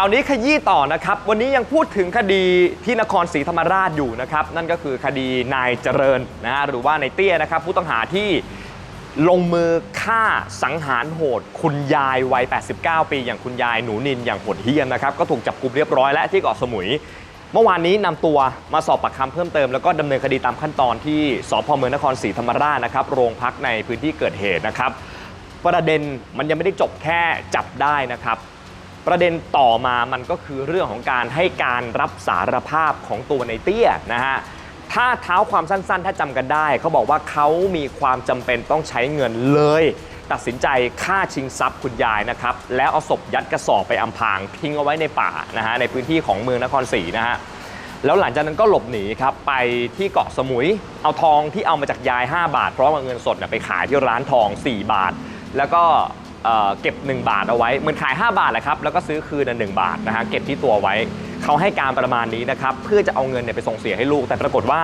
ข่าวนี้ขยี้ต่อนะครับ วันนี้ยังพูดถึงคดีที่นครศรีธรรมราชอยู่นะครับ นั่นก็คือคดีนายเจริญนะฮะหรือว่านายเตี้ยนะครับ ผู้ต้องหาที่ลงมือฆ่าสังหารโหด คุณยายวัย 89 ปี อย่างคุณยายหนูนินอย่างโหดเหี้ยมนะครับ ก็ถูกจับกลุมเรียบร้อยและที่เกาะสมุย เมื่อวานนี้นำตัวมาสอบปากคำเพิ่มเติมแล้วก็ดำเนินคดีตามขั้นตอนที่สพเมืองนครศรีธรรมราชนะครับ โรงพักในพื้นที่เกิดเหตุนะครับ ประเด็นมันยังไม่ได้จบแค่จับได้นะครับ ประเด็นต่อมามันก็คือเรื่องของการให้การรับสารภาพของตัวในเตี้ยนะฮะถ้าเท้าความสั้นๆ ถ้าจำกันได้ เขาบอกว่าเขามีความจำเป็นต้องใช้เงินเลย ตัดสินใจฆ่าชิงทรัพย์คุณยายนะครับ แล้วเอาศพยัดกระสอบไปอำพรางทิ้งเอาไว้ในป่านะฮะในพื้นที่ของเมืองนครศรีนะฮะแล้วหลังจากนั้นก็หลบหนีครับ ไปที่เกาะสมุย เอาทองที่เอามาจากยาย 5 บาทพราะว่าเงินสดไปขายที่ร้านทอง 4 บาท แล้วก็ เเก็บ 1 บาทเอาไว้เหมือนขาย 5 บาทแหละครับแล้วก็ซื้อคืนน่ะ1บาทนะฮะเก็บที่ตัวไว้เขาให้การประมาณนี้นะครับเพื่อจะเอาเงินเนี่ยไปส่งเสียให้ลูก แต่ปรากฏว่า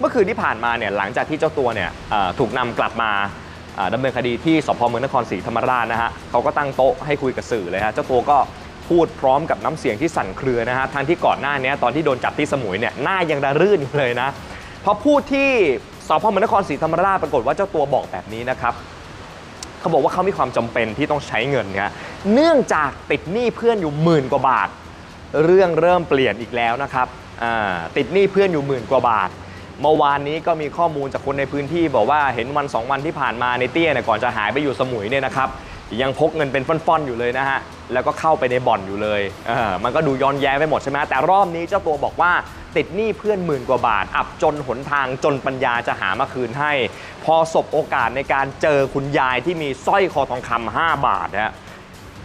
เมื่อคืนที่ผ่านมาเนี่ยหลังจากที่เจ้าตัวเนี่ยถูกนำกลับมาอ่าดำเนินคดีที่สพเมืองนครศรีธรรมราชนะฮะเขาก็ตั้งโต๊ะให้คุยกับสื่อเลยฮะเจ้าตัวก็พูดพร้อมกับน้ำเสียงที่สั่นเครือนะฮะทั้งที่ก่อนหน้านี้ตอนที่โดนจับที่สมุยเนี่ยหน้ายังระรื่นอยู่เลยนะพอพูดที่สพเมืองนครศรีธรรมราชปรากฏว่าเจ้าตัวบอกแบบนี้นะครับ เขาบอกว่าเขามีความจำเป็นที่ต้องใช้เงินครับเนื่องจากติดหนี้เพื่อนอยู่หมื่นกว่าบาท เรื่องเริ่มเปลี่ยนอีกแล้วนะครับติดหนี้เพื่อนอยู่หมื่นกว่าบาทเมื่อวานนี้ก็มีข้อมูลจากคนในพื้นที่บอกว่าเห็นวันสองวันที่ผ่านมาในเตี้ยเนี่ยก่อนจะหายไปอยู่สมุยเนี่ยนะครับยังพกเงินเป็นฟ่อนๆอยู่เลยนะฮะ แล้วก็เข้าไปในบ่อนอยู่เลยมันก็ดูย้อนแย้งไปหมดใช่ไหมแต่รอบนี้เจ้าตัวบอกว่าติดหนี้เพื่อนหมื่นกว่าบาท อับจนหนทางจนปัญญาจะหามาคืนให้ พอสบโอกาสในการเจอคุณยายที่มีสร้อยคอทองคำ5บาทนะฮะ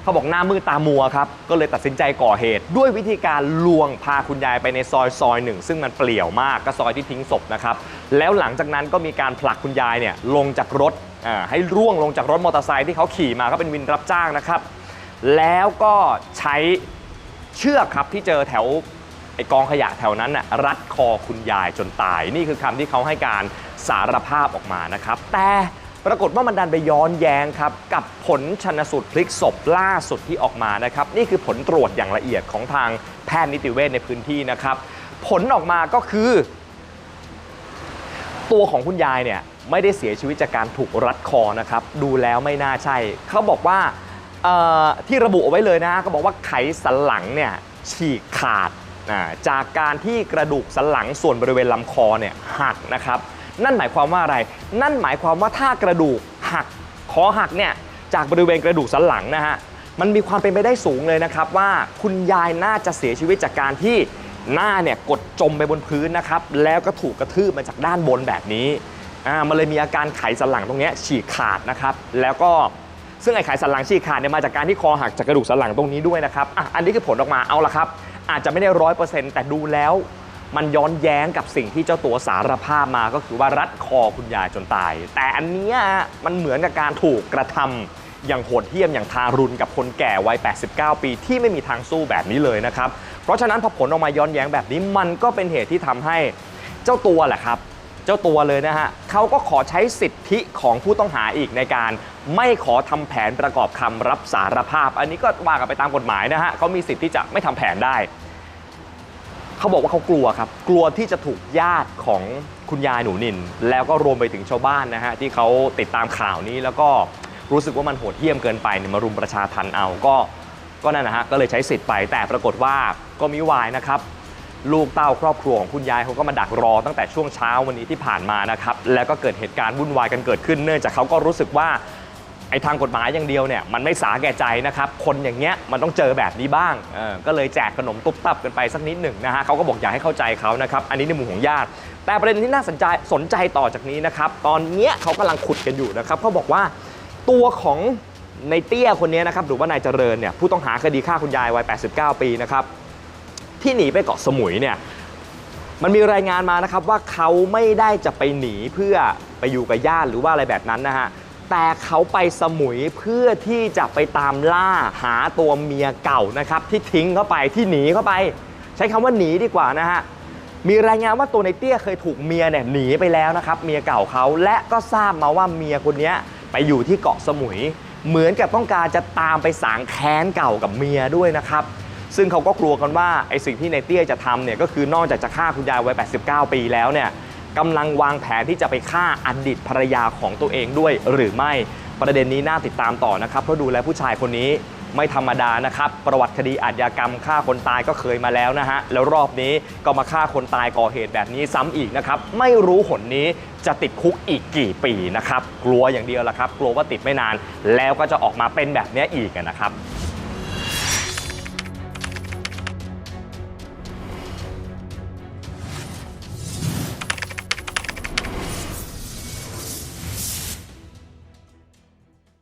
เขาบอกหน้ามืดตามัวครับ ก็เลยตัดสินใจก่อเหตุ ด้วยวิธีการลวงพาคุณยายไปในซอยซอยหนึ่ง ซึ่งมันเปลี่ยวมากก็ซอยที่ทิ้งศพนะครับ แล้วหลังจากนั้นก็มีการผลักคุณยายเนี่ยลงจากรถให้ร่วงลงจากรถมอเตอร์ไซค์ที่เขาขี่มาก็เป็นวินรับจ้างนะครับ แล้วก็ใช้เชือกครับที่เจอแถวไอกองขยะแถวนั้นน่ะรัดคอคุณยายจนตาย นี่คือคำที่เขาให้การสารภาพออกมานะครับ แต่ปรากฏว่ามันดันไปย้อนแย้งครับกับผลชนสูตรพลิกศพล่าสุดที่ออกมานะครับ นี่คือผลตรวจอย่างละเอียดของทางแพทย์นิติเวชในพื้นที่นะครับ ผลออกมาก็คือ ตัวของคุณยายเนี่ยไม่ได้เสียชีวิตจากการถูกรัดคอนะครับ ดูแล้วไม่น่าใช่ เขาบอกว่า ที่ระบุเอาไว้เลยนะเขาบอกว่าไขสันหลังเนี่ยฉีกขาดจากการที่กระดูกสันหลังส่วนบริเวณลำคอเนี่ยหักนะครับ นั่นหมายความว่าอะไร นั่นหมายความว่าถ้ากระดูกหักคอหักเนี่ยจากบริเวณกระดูกสันหลังนะฮะมันมีความเป็นไปได้สูงเลยนะครับ ว่าคุณยายน่าจะเสียชีวิตจากการที่หน้าเนี่ยกดจมไปบนพื้นนะครับ แล้วก็ถูกกระทืบมาจากด้านบนแบบนี้อ่ามันเลยมีอาการไขสันหลังตรงเนี้ยฉีกขาดนะครับ แล้วก็ ซึ่งไอ้ไขสันหลังฉีกขาดเนี่ยมาจากการที่คอหักจากกระดูกสันหลังตรงนี้ด้วยนะครับอะอันนี้คือผลออกมาเอาละครับ อาจจะไม่ได้ร้อยเปอร์เซ็นต์แต่ดูแล้ว มันย้อนแย้งกับสิ่งที่เจ้าตัวสารภาพมาก็คือว่ารัดคอคุณยายจนตาย แต่อันเนี้ยมันเหมือนกับการถูกกระทำอย่างโหดเหี้ยมอย่างทารุณกับคนแก่วัย 89 ปีที่ไม่มีทางสู้แบบนี้เลยนะครับ เพราะฉะนั้นพอผลออกมาย้อนแย้งแบบนี้มันก็เป็นเหตุที่ทำให้เจ้าตัวแหละครับ เจ้าตัวเลยนะฮะเขาก็ขอใช้สิทธิของผู้ต้องหาอีกในการ ไม่ขอทำแผนประกอบคำรับสารภาพ อันนี้ก็ว่ากันไปตามกฎหมายนะฮะเขามีสิทธิ์ที่จะไม่ทำแผนได้เขาบอกว่าเขากลัวครับ กลัวที่จะถูกญาติของคุณยายหนูนิน แล้วก็รวมไปถึงชาวบ้านนะฮะที่เขาติดตามข่าวนี้แล้วก็รู้สึกว่ามันโหดเหี้ยมเกินไปเนี่ยมารุมประชาทันเอาก็ก็นั่นนะฮะก็เลยใช้สิทธิ์ไปแต่ปรากฏว่าก็มิวายนะครับ ลูกเต้าครอบครัวของคุณยายเขาก็มาดักรอตั้งแต่ช่วงเช้าวันนี้ที่ผ่านมานะครับแล้วก็เกิดเหตุการณ์วุ่นวายกันเกิดขึ้น เนื่องจากเขาก็รู้สึกว่าไอ้ทางกฎหมายอย่างเดียวเนี่ยมันไม่สาแก่ใจนะครับ คนอย่างเงี้ยมันต้องเจอแบบนี้บ้างเออก็เลยแจกขนมตุ๊บตับกันไปสักนิดหนึ่งนะฮะเขาก็บอกอยากให้เข้าใจเขานะครับอันนี้ในมุมของญาติ แต่ประเด็นที่น่าสนใจสนใจต่อจากนี้นะครับตอนเนี้ยเขากำลังขุดกันอยู่นะครับเขาบอกว่าตัวของในเตี้ยคนนี้นะครับหรือว่านายเจริญเนี่ยผู้ต้องหาคดีฆ่าคุณยายวัย 89 ปีนะครับ ที่หนีไปเกาะสมุยเนี่ยมันมีรายงานมานะครับว่าเขาไม่ได้จะไปหนีเพื่อไปอยู่กับญาติหรือว่าอะไรแบบนั้นนะฮะแต่เขาไปสมุยเพื่อที่จะไปตามล่าหาตัวเมียเก่านะครับที่ทิ้งเข้าไปที่หนีเข้าไป ใช้คำว่าหนีดีกว่านะฮะมีรายงานว่าตัวในเตี้ยเคยถูกเมียเนี่ยหนีไปแล้วนะครับเมียเก่าเขาและก็ทราบมาว่าเมียคนนี้ไปอยู่ที่เกาะสมุย เหมือนกับต้องการจะตามไปสางแค้นเก่ากับเมียด้วยนะครับ ซึ่งเขาก็กลัวกันว่าไอ้สิ่งที่ในเตี้ยจะทำเนี่ยก็คือนอกจากจะฆ่าคุณยายวัย 89 ปีแล้วเนี่ยกำลังวางแผนที่จะไปฆ่าอดีตภรรยาของตัวเองด้วยหรือไม่ประเด็นนี้น่าติดตามต่อนะครับเพราะดูแลผู้ชายคนนี้ไม่ธรรมดานะครับ ประวัติคดีอาชญากรรมฆ่าคนตายก็เคยมาแล้วนะฮะ แล้วรอบนี้ก็มาฆ่าคนตายก่อเหตุแบบนี้ซ้ำอีกนะครับ ไม่รู้หนนี้จะติดคุกอีกกี่ปีนะครับ กลัวอย่างเดียวละครับ กลัวว่าติดไม่นาน แล้วก็จะออกมาเป็นแบบนี้อีกนะครับ